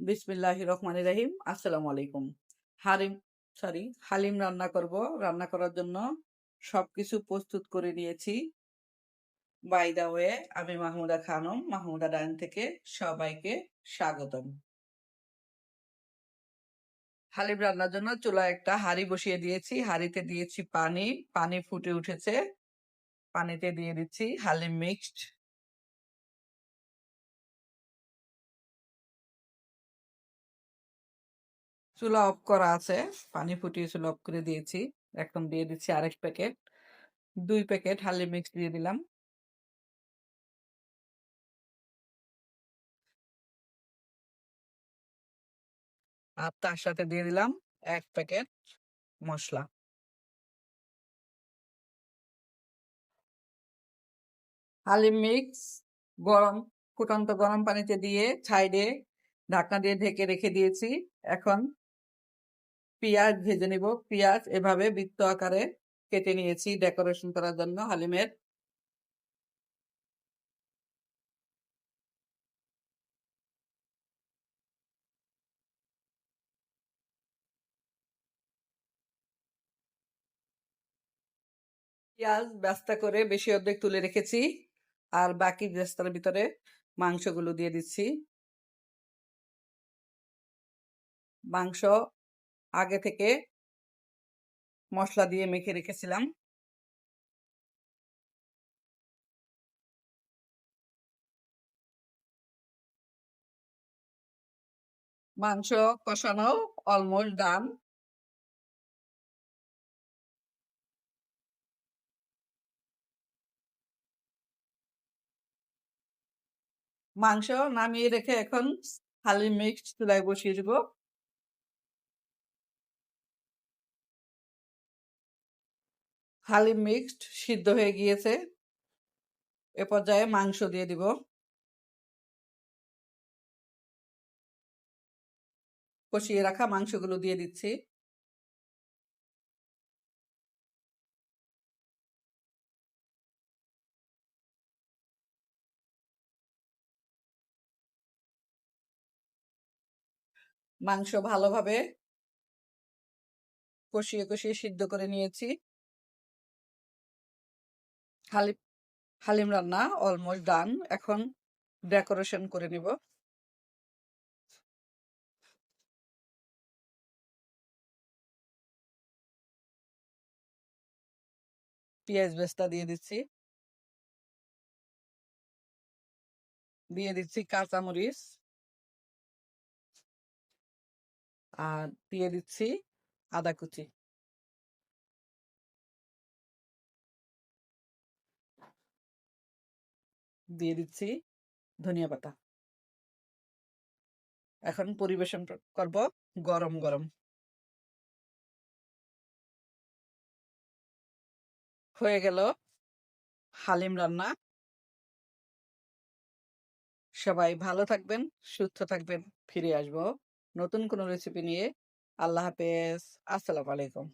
বিসমিল্লাহ রহমান রাহিম। আসসালামু আলাইকুম। হারিম সরি হালিম রান্না করব। রান্না করার জন্য সবকিছু প্রস্তুত করে নিয়েছি। বাই দা ওয়ে আমি মাহমুদা খানম, মাহমুদা ডাইন থেকে সবাইকে স্বাগতম। হালিম রান্নার জন্য চুলায় একটা হাড়ি বসিয়ে দিয়েছি। হাড়িতে দিয়েছি পানি পানি ফুটে উঠেছে। পানিতে দিয়ে দিচ্ছি হালিম মিক্সড চুলা অফ করা আছে। পানি ফুটিয়ে চুলা অফ করে দিয়েছি। এখন দিয়ে দিচ্ছি আরেক প্যাকেট। দুই প্যাকেট হালি মিক্স দিয়ে দিলাম। আর তার সাথে দিয়ে দিলাম এক প্যাকেট মশলা। হালি মিক্স গরম, ফুটন্ত গরম পানিতে দিয়ে সাইডে ঢাকনা দিয়ে ঢেকে রেখে দিয়েছি। এখন পেঁয়াজ ভেজে নিব। পেঁয়াজ এভাবে বৃত্ত আকারে কেটে নিয়েছি ডেকোরেশন করার জন্য হালিমের। পেঁয়াজ ব্যস্তা করে বেশি অর্ধেক তুলে রেখেছি আর বাকি ব্যস্তার ভিতরে মাংসগুলো দিয়ে দিচ্ছি। মাংস আগে থেকে মশলা দিয়ে মেখে রেখেছিলাম। মাংস কষানো অলমোস্ট ডান মাংস নামিয়ে রেখে এখন হালি মিক্সড চুলায় বসিয়ে দেবো। হালিম মিক্সড সিদ্ধ হয়ে গিয়েছে। এ পর্যায়ে মাংস দিয়ে দিব। কষিয়ে রাখা মাংসগুলো দিয়ে দিচ্ছি। মাংস ভালোভাবে কষিয়ে কষিয়ে সিদ্ধ করে নিয়েছি। হালিম হালিম রান্না অলমোস্ট ডান এখন ডেকোরেশন করে নিব। পেঁয়াজ বেস্তা দিয়ে দিচ্ছি। দিয়ে দিচ্ছি কাঁচামরিচ। আর দিয়ে দিচ্ছি আদা কুচি। দিয়ে দিচ্ছি, ধনিয়া পাতা। এখন পরিবেশন করব গরম গরম। হয়ে গেল হালিম রান্না। সবাই ভালো থাকবেন, সুস্থ থাকবেন, ফিরে আসব নতুন কোনো রেসিপি নিয়ে। আল্লাহ হাফেজ, আসসালামু আলাইকুম।